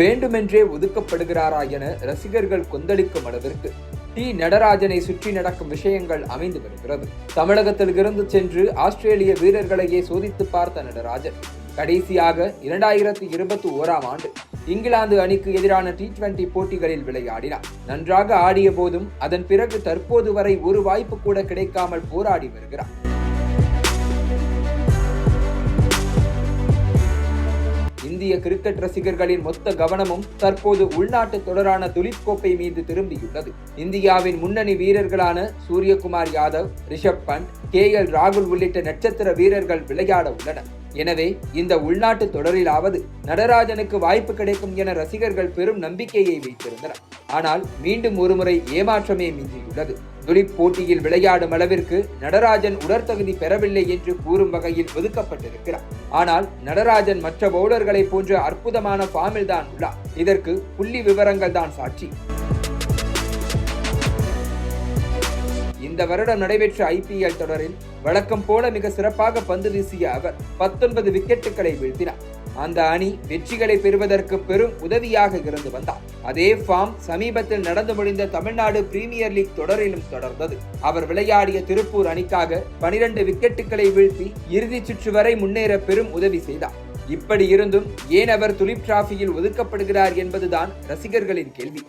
வேண்டுமென்றே ஒதுக்கப்படுகிறாரா என ரசிகர்கள் கொந்தளிக்கும் அளவிற்கு டி. நடராஜனை சுற்றி நடக்கும் விஷயங்கள் அமைந்து வருகிறது. தமிழகத்தில் இருந்து சென்று ஆஸ்திரேலிய வீரர்களையே சோதித்து பார்த்த நடராஜன் கடைசியாக இரண்டாயிரத்தி இருபத்தி ஓராம் ஆண்டு இங்கிலாந்து அணிக்கு எதிரான டி டுவெண்டி போட்டிகளில் விளையாடினார். நன்றாக ஆடிய போதும் அதன் பிறகு தற்போது வரை ஒரு வாய்ப்பு கூட கிடைக்காமல் போராடி வருகிறார். இந்திய கிரிக்கெட் ரசிகர்களின் மொத்த கவனமும் தற்போது உள்நாட்டு தொடரான துலிப் கோப்பை மீது திரும்பியுள்ளது. இந்தியாவின் முன்னணி வீரர்களான சூரியகுமார் யாதவ் ரிஷப் பண்ட் கே எல் ராகுல் உள்ளிட்ட நட்சத்திர வீரர்கள் விளையாட உள்ளனர். எனவே இந்த உள்நாட்டு தொடரிலாவது நடராஜனுக்கு வாய்ப்பு கிடைக்கும் என ரசிகர்கள் பெரும் நம்பிக்கையை வைத்திருந்தனர். ஆனால் மீண்டும் ஒருமுறை ஏமாற்றமே மிஞ்சியுள்ளது. துலிப் போட்டியில் விளையாடும் அளவிற்கு நடராஜன் உடற்தகுதி பெறவில்லை என்று கூறும் வகையில் ஒதுக்கப்பட்டிருக்கிறார். ஆனால் நடராஜன் மற்ற பவுலர்களை போன்ற அற்புதமான ஃபார்மில் தான் உள்ளார். இதற்கு புள்ளி விவரங்கள் தான் சாட்சி. இந்த வருடம் நடைபெற்ற ஐபிஎல் தொடரில் வழக்கம் போல மிக சிறப்பாக பந்து வீசிய அவர் பத்தொன்பது விக்கெட்டுகளை வீழ்த்தினார். அந்த அணி வெற்றிகளை பெறுவதற்கு பெரும் உதவியாக இருந்து வந்தார். அதே ஃபார்ம் சமீபத்தில் நடந்து முடிந்த தமிழ்நாடு பிரீமியர் லீக் தொடரிலும் தொடர்ந்தது. அவர் விளையாடிய திருப்பூர் அணிக்காக பனிரெண்டு விக்கெட்டுகளை வீழ்த்தி இறுதிச் சுற்று வரை முன்னேற பெரும் உதவி செய்தார். இப்படி இருந்தும் ஏன் அவர் துலிப் டிராஃபியில் ஒதுக்கப்படுகிறார் என்பதுதான் ரசிகர்களின் கேள்வி.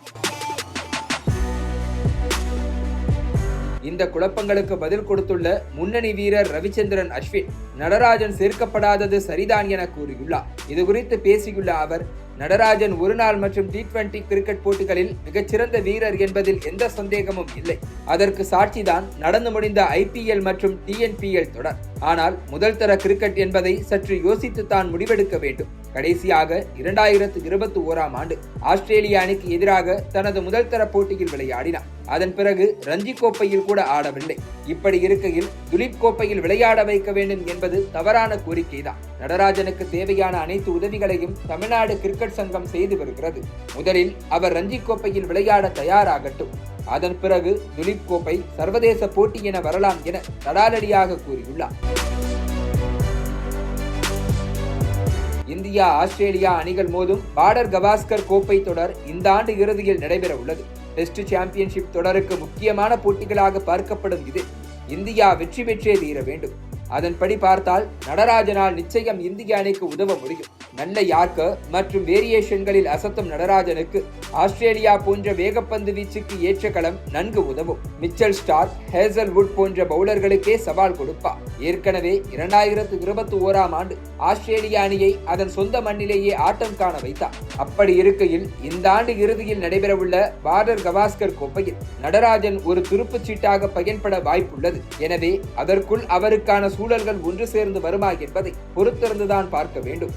இந்த குழப்பங்களுக்கு பதில் கொடுத்துள்ள முன்னணி வீரர் ரவிச்சந்திரன் அஸ்வின் நடராஜன் சேர்க்கப்படாதது சரிதான் என கூறியுள்ளார். இது குறித்து பேசியுள்ள அவர் நடராஜன் ஒருநாள் மற்றும் டி டுவெண்டி கிரிக்கெட் போட்டிகளில் மிகச்சிறந்த வீரர் என்பதில் எந்த சந்தேகமும் இல்லை. அதற்கு சாட்சிதான் நடந்து முடிந்த ஐபிஎல் மற்றும் டிஎன்பிஎல் தொடர். ஆனால் முதல் தர கிரிக்கெட் என்பதை சற்று யோசித்து தான் முடிவெடுக்க வேண்டும். கடைசியாக இரண்டாயிரத்து இருபத்தி ஓராம் ஆண்டு ஆஸ்திரேலிய அணிக்கு எதிராக தனது முதல் தர போட்டியில் விளையாடினார். அதன் பிறகு ரஞ்சி கோப்பையில் கூட ஆடவில்லை. இப்படி இருக்கையில் துலீப் கோப்பையில் விளையாட வைக்க வேண்டும் என்பது தவறான கோரிக்கைதான். நடராஜனுக்கு தேவையான அனைத்து உதவிகளையும் தமிழ்நாடு கிரிக்கெட் சங்கம் செய்து வருகிறது. முதலில் அவர் ரஞ்சி கோப்பையில் விளையாட தயாராகட்டும். அதன் பிறகு துலீப் கோப்பை சர்வதேச போட்டி என வரலாம் என தடாலடியாக கூறியுள்ளார். இந்தியா ஆஸ்திரேலியா அணிகள் மோதும் பார்டர் கவாஸ்கர் கோப்பை தொடர் இந்த ஆண்டு இறுதியில் நடைபெற உள்ளது டெஸ்ட் சாம்பியன்ஷிப் தொடருக்கு முக்கியமான போட்டிகளாக பார்க்கப்படும் இது. இந்தியா வெற்றி பெற்றே தீர வேண்டும். அதன்படி பார்த்தால் நடராஜனால் நிச்சயம் இந்திய அணிக்கு உதவ முடியும். நல்ல யார்க்கர் மற்றும் வேரியேஷன்களில் அசத்தும் நடராஜனுக்கு ஆஸ்திரேலியா போன்ற வேகப்பந்து வீச்சுக்கு ஏற்ற களம் நன்கு உதவும். மிச்சல் ஸ்டார் ஹேசல்வுட் போன்ற பவுலர்களுக்கே சவால் கொடுப்பார். ஏற்கனவே இரண்டாயிரத்து இருபத்தி ஓராம் ஆண்டு ஆஸ்திரேலிய அணியை அதன் சொந்த மண்ணிலேயே ஆட்டம் காண வைத்தார். அப்படி இருக்கையில் இந்த ஆண்டு இறுதியில் நடைபெறவுள்ள பார்டர் கவாஸ்கர் கோப்பையில் நடராஜன் ஒரு துருப்புச் சீட்டாக பயன்பட வாய்ப்புள்ளது. எனவே அதற்குள் அவருக்கான சூழல்கள் ஒன்று சேர்ந்து வருமா என்பதை பொறுத்திருந்துதான் பார்க்க வேண்டும்.